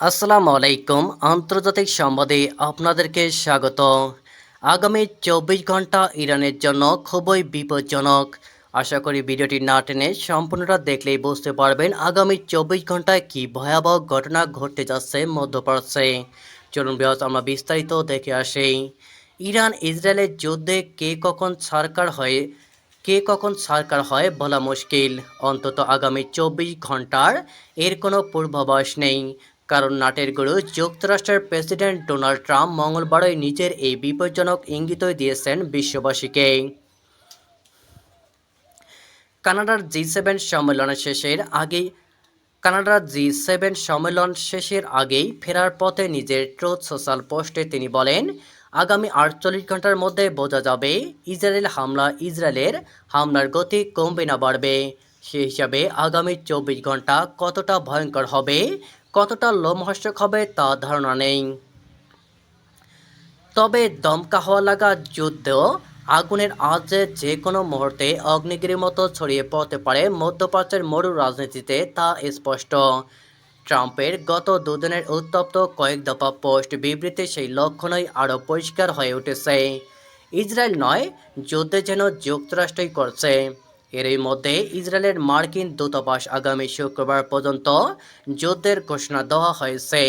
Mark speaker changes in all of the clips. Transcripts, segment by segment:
Speaker 1: আসসালামু আলাইকুম। আন্তর্জাতিক সংবাদে আপনাদেরকে স্বাগত। আগামী চব্বিশ ঘণ্টা ইরানের জন্য খুবই বিপজ্জনক। আশা করি ভিডিওটি না টেনে সম্পূর্ণটা দেখলেই বুঝতে পারবেন আগামী চব্বিশ ঘন্টায় কি ভয়াবহ ঘটনা ঘটতে যাচ্ছে মধ্যপ্রাচ্যে। চলুন বৃহৎ আমরা বিস্তারিত দেখে আসি। ইরান ইসরায়েলের যুদ্ধে কে কখন সরকার হয়, কে কখন সরকার হয় বলা মুশকিল। অন্তত আগামী চব্বিশ ঘণ্টার এর কোনো পূর্বাভাস নেই। কারণ নাটের গুরু যুক্তরাষ্ট্রের প্রেসিডেন্ট ডোনাল্ড ট্রাম্প মঙ্গলবারই নিজের এই বিপজ্জনক ইঙ্গিতই দিয়েছেন বিশ্ববাসীকে। কানাডার জি সেভেন সম্মেলনের শেষের আগেই, কানাডার জি সেভেন সম্মেলন শেষের আগেই ফেরার পথে নিজের ট্রুথ সোশ্যাল পোস্টে তিনি বলেন, আগামী আটচল্লিশ ঘণ্টার মধ্যে বোঝা যাবে, ইসরায়েল হামলা ইসরায়েলের, হামলার গতি কমবে না বাড়বে। সে হিসাবে আগামী চব্বিশ ঘণ্টা কতটা ভয়ঙ্কর হবে কতটা লোমহর্ষক হবে তা ধারণা নেই। তবে দমকা হওয়া লাগা যুদ্ধ আগুনের আজে যে কোনো মুহূর্তে অগ্নিগিরির মতো ছড়িয়ে পড়তে পারে মধ্যপ্রাচ্যের মরু রাজনীতিতে, তা স্পষ্ট। ট্রাম্পের গত দুদিনের উত্তপ্ত কয়েক দফা পোস্ট বিবৃতি সেই লক্ষণই আরও পরিষ্কার হয়ে উঠেছে। ইসরায়েল নয়, যুদ্ধে যেন যুক্তরাষ্ট্রই করছে। এরই মধ্যে ইসরায়েলের মার্কিন দূতাবাস আগামী শুক্রবার পর্যন্ত যুদ্ধের ঘোষণা দেওয়া হয়েছে।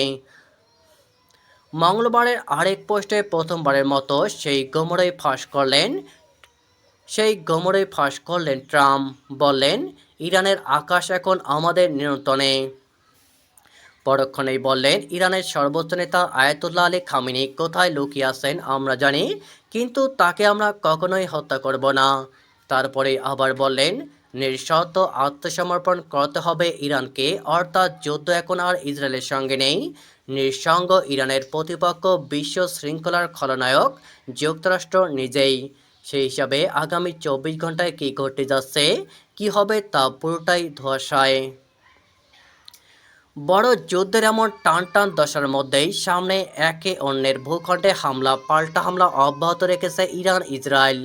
Speaker 1: মঙ্গলবারের আরেক পোস্টে প্রথমবারের মতো সেই গোমরই ফাঁস করলেন, সেই গোমরই ফাঁস করলেন ট্রাম্প, বললেন, ইরানের আকাশ এখন আমাদের নিয়ন্ত্রণে। পরক্ষণেই বললেন, ইরানের সর্বোচ্চ নেতা আয়াতুল্লাহ আলী খামিনি, কোথায় লুকিয়ে আছেন আমরা জানি, কিন্তু তাকে আমরা কখনোই হত্যা করব না। তারপরে আবার বললেন, নিঃশর্ত আত্মসমর্পণ করতে হবে ইরানকে, অর্থাৎ যুদ্ধ এখন আর ইসরায়েলের সঙ্গে নেই। নিঃসঙ্গ ইরানের প্রতিপক্ষ বিশ্ব শৃঙ্খলার খলনায়ক, যুক্তরাষ্ট্র নিজেই। সেই হিসাবে আগামী চব্বিশ ঘন্টায় কী ঘটতে যাচ্ছে, কি হবে তা পুরোটাই ধোয়াশায়। বড় যুদ্ধের এমন টান টান দশার মধ্যেই সামনে একে অন্যের ভূখণ্ডে হামলা, পাল্টা হামলা অব্যাহত রেখেছে ইরান ইসরায়েল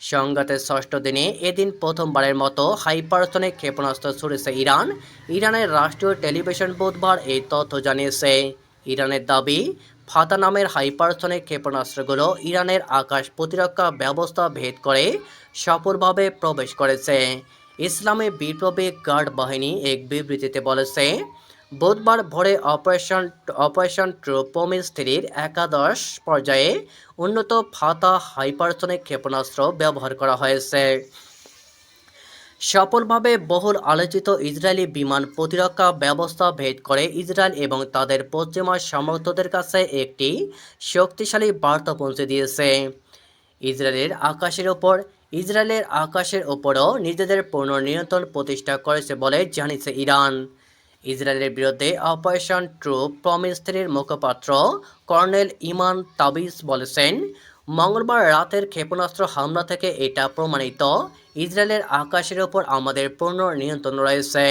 Speaker 1: সংঘাতের ষষ্ঠ দিনে এদিন প্রথমবারের মতো হাইপারসনিক ক্ষেপণাস্ত্র ছুড়েছে ইরান। ইরানের রাষ্ট্রীয় টেলিভিশন বুধবার এই তথ্য জানিয়েছে। ইরানের দাবি, ফাতা নামের হাইপারসনিক ক্ষেপণাস্ত্রগুলো ইরানের আকাশ প্রতিরক্ষা ব্যবস্থা ভেদ করে সফলভাবে প্রবেশ করেছে। ইসলামী বিপ্লবী গার্ড বাহিনী এক বিবৃতিতে বলেছে বুধবার ভোরে অপারেশন অপারেশন ট্রুপমিস থ্রির একাদশ পর্যায়ে উন্নত ফাতা হাইপারসনিক ক্ষেপণাস্ত্র ব্যবহার করা হয়েছে। সফলভাবে বহুল আলোচিত ইসরায়েলি বিমান প্রতিরক্ষা ব্যবস্থা ভেদ করে ইসরায়েল এবং তাদের পশ্চিমা সমর্থকদের কাছে একটি শক্তিশালী বার্তা পৌঁছে দিয়েছে। ইসরায়েলের আকাশের ওপর, ইসরায়েলের আকাশের ওপরও নিজেদের পূর্ণ নিয়ন্ত্রণ প্রতিষ্ঠা করেছে বলে জানিয়েছে ইরান। ইসরায়েলের বিরুদ্ধে অপারেশন ট্রু প্রমিস থ্রির মুখপাত্র কর্নেল ইমান তাবিজ বলেছেন, মঙ্গলবার রাতের ক্ষেপণাস্ত্র হামলা থেকে এটা প্রমাণিত, ইসরায়েলের আকাশের ওপর আমাদের পূর্ণ নিয়ন্ত্রণ রয়েছে।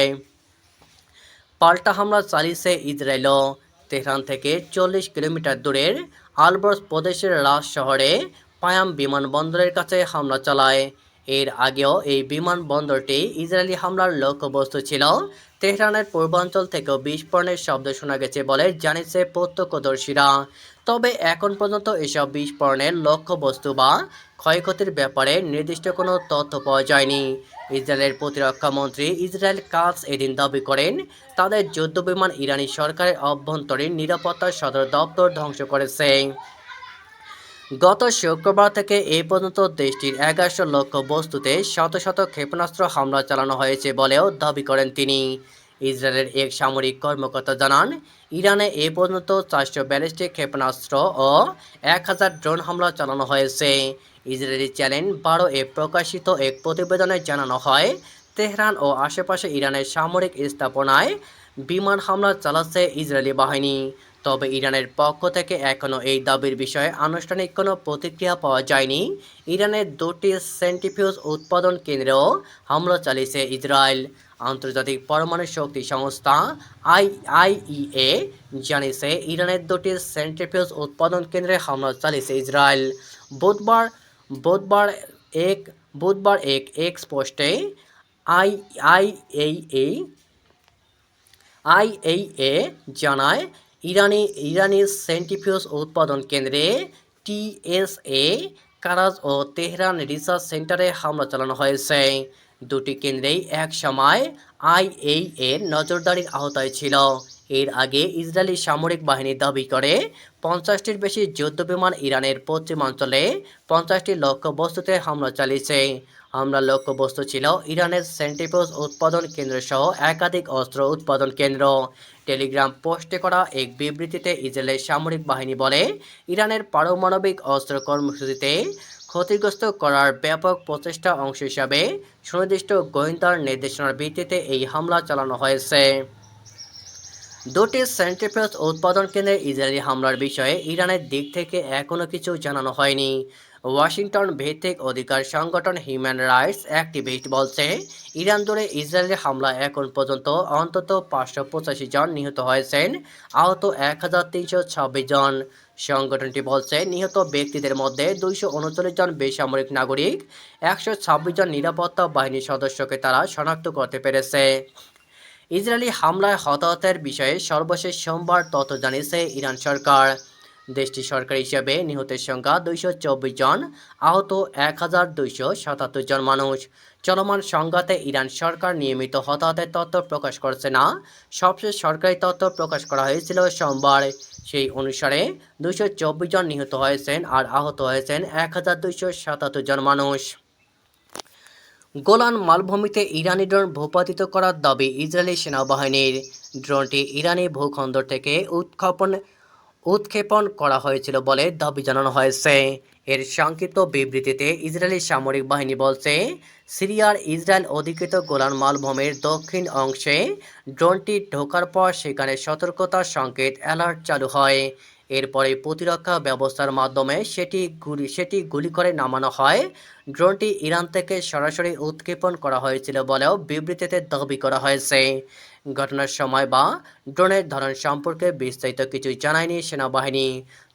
Speaker 1: পাল্টা হামলা চালিয়েছে ইসরায়েলও। তেহরান থেকে চল্লিশ কিলোমিটার দূরের আলবর্স প্রদেশের রাজ শহরে পায়াম বিমানবন্দরের কাছে হামলা চালায়। এর আগেও এই বিমানবন্দরটি ইসরায়েলি হামলার লক্ষ্যবস্তু ছিল তেহরানের পূর্বাঞ্চল থেকেও বিস্ফোরণের শব্দ শোনা গেছে বলে জানিয়েছে প্রত্যক্ষদর্শীরা। তবে এখন পর্যন্ত এসব বিস্ফোরণের লক্ষ্যবস্তু বা ক্ষয়ক্ষতির ব্যাপারে নির্দিষ্ট কোনো তথ্য পাওয়া যায়নি। ইসরায়েলের প্রতিরক্ষা মন্ত্রী ইসরায়েল কাজ এদিন দাবি করেন, তাদের যুদ্ধবিমান ইরানি সরকারের অভ্যন্তরীণ নিরাপত্তা সদর দপ্তর ধ্বংস করেছে। গত শুক্রবার থেকে এই পর্যন্ত দেশটির এগারোশো লক্ষ বস্তুতে শত শত ক্ষেপণাস্ত্র হামলা চালানো হয়েছে বলেও দাবি করেন তিনি। ইসরায়েলের এক সামরিক কর্মকর্তা জানান, ইরানে এ পর্যন্ত চারশো ব্যালিস্টিক ক্ষেপণাস্ত্র ও এক হাজার ড্রোন হামলা চালানো হয়েছে। ইসরায়েলি চ্যানেল বারো এ প্রকাশিত এক প্রতিবেদনে জানানো হয়, তেহরান ও আশেপাশে ইরানের সামরিক স্থাপনায় বিমান হামলা চালাচ্ছে ইসরায়েলি বাহিনী। তবে ইরানের পক্ষ থেকে এখনও এই দাবির বিষয়ে আনুষ্ঠানিক কোনো প্রতিক্রিয়া পাওয়া যায়নি। ইরানের দুটি সেন্টিফিউজ উৎপাদন কেন্দ্রেও হামলা চালিয়েছে ইসরায়েল। আন্তর্জাতিক পরমাণু শক্তি সংস্থা আই আইইএ জানিয়েছে, ইরানের দুটি সেন্ট্রিফিউজ উৎপাদন কেন্দ্রে হামলা চালিয়েছে ইসরায়েল। বুধবার বুধবার এক বুধবার এক এক্স আই আইএই আইএইএ জানায় ইরানি ইরানি সেন্টিফিউজ উৎপাদন কেন্দ্রে টিএসএ কারাজ ও তেহরান রিসার্চ সেন্টারে হামলা চালানো হয়েছে। দুটি কেন্দ্রেই এক সময় আইএইএ নজরদারির আওতায় ছিল। এর আগে ইসরায়েলি সামরিক বাহিনী দাবি করে, পঞ্চাশটির বেশি যুদ্ধবিমান ইরানের পশ্চিমাঞ্চলে পঞ্চাশটি লক্ষ্যবস্তুতে হামলা চালিয়েছে। হামলার লক্ষ্যবস্তু ছিল ইরানের সেন্টিপোজ উৎপাদন কেন্দ্র সহ একাধিক অস্ত্র উৎপাদন কেন্দ্র। টেলিগ্রাম পোস্টে করা এক বিবৃতিতে ইসরায়েলের সামরিক বাহিনী বলে, ইরানের পারমাণবিক অস্ত্র কর্মসূচিতে ক্ষতিগ্রস্ত করার ব্যাপক প্রচেষ্টা অংশ হিসাবে সুনির্দিষ্ট গোয়েন্দার নির্দেশনার ভিত্তিতে এই হামলা চালানো হয়েছে। দুটি সেন্ট্রিফিউজ উৎপাদন কেন্দ্রে ইসরায়েলি হামলার বিষয়ে ইরানের দিক থেকে এখনও কিছু জানানো হয়নি। ওয়াশিংটন ভিত্তিক অধিকার সংগঠন হিউম্যান রাইটস অ্যাক্টিভিস্ট বলছে, ইরান দূরে ইসরায়েলি হামলা এখন পর্যন্ত অন্তত পাঁচশো পঁচাশি জন নিহত হয়েছেন, আহত এক হাজার তিনশো ছাব্বিশ জন। সংগঠনটি বলছে, নিহত ব্যক্তিদের মধ্যে দুইশো উনচল্লিশ জন বেসামরিক নাগরিক, একশো ছাব্বিশ জন নিরাপত্তা বাহিনীর সদস্যকে তারা শনাক্ত করতে পেরেছে। ইসরায়েলি হামলায় হতাহতের বিষয়ে সর্বশেষ সোমবার তথ্য জানিয়েছে ইরান সরকার। দেশটির সরকার হিসেবে নিহতের সংখ্যা দুইশো চব্বিশ জন, আহত এক হাজার দুইশো সাতাত্তর জন মানুষ। চলমান সংঘাতে ইরান সরকার নিয়মিত হতাহতের তথ্য প্রকাশ করছে না। সবশেষ সরকারি তথ্য প্রকাশ করা হয়েছিল সোমবার। সেই অনুসারে দুইশো চব্বিশ জন নিহত হয়েছেন আর আহত হয়েছেন এক হাজার দুইশো সাতাত্তর জন মানুষ। গোলান মালভূমিতে ইরানি ড্রোন ভূপাতিত করার দাবি ইসরায়েলি সেনাবাহিনীর। ড্রোনটি ইরানি ভূখণ্ড থেকে উৎক্ষেপণ উৎক্ষেপণ করা হয়েছিল বলে দাবি জানানো হয়েছে। এর সংক্ষিপ্ত বিবৃতিতে ইসরায়েলি সামরিক বাহিনী বলছে, সিরিয়ার ইসরায়েল অধিকৃত গোলান মালভূমির দক্ষিণ অংশে ড্রোনটি ঢোকার পর সেখানে সতর্কতার সংকেত অ্যালার্ট চালু হয়। এরপরে প্রতিরক্ষা ব্যবস্থার মাধ্যমে সেটি গুলি সেটি গুলি করে নামানো হয়। ড্রোনটি ইরান থেকে সরাসরি উৎক্ষেপণ করা হয়েছিল বলেও বিবৃতিতে দাবি করা হয়েছে। ঘটনার সময় বা ড্রোনের ধরন সম্পর্কে বিস্তারিত কিছু জানায়নি সেনাবাহিনী।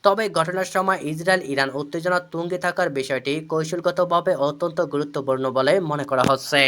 Speaker 1: তবে ঘটনার সময় ইসরায়েল, ইরান উত্তেজনা তুঙ্গে থাকার বিষয়টি কৌশলগতভাবে অত্যন্ত গুরুত্বপূর্ণ বলে মনে করা হচ্ছে।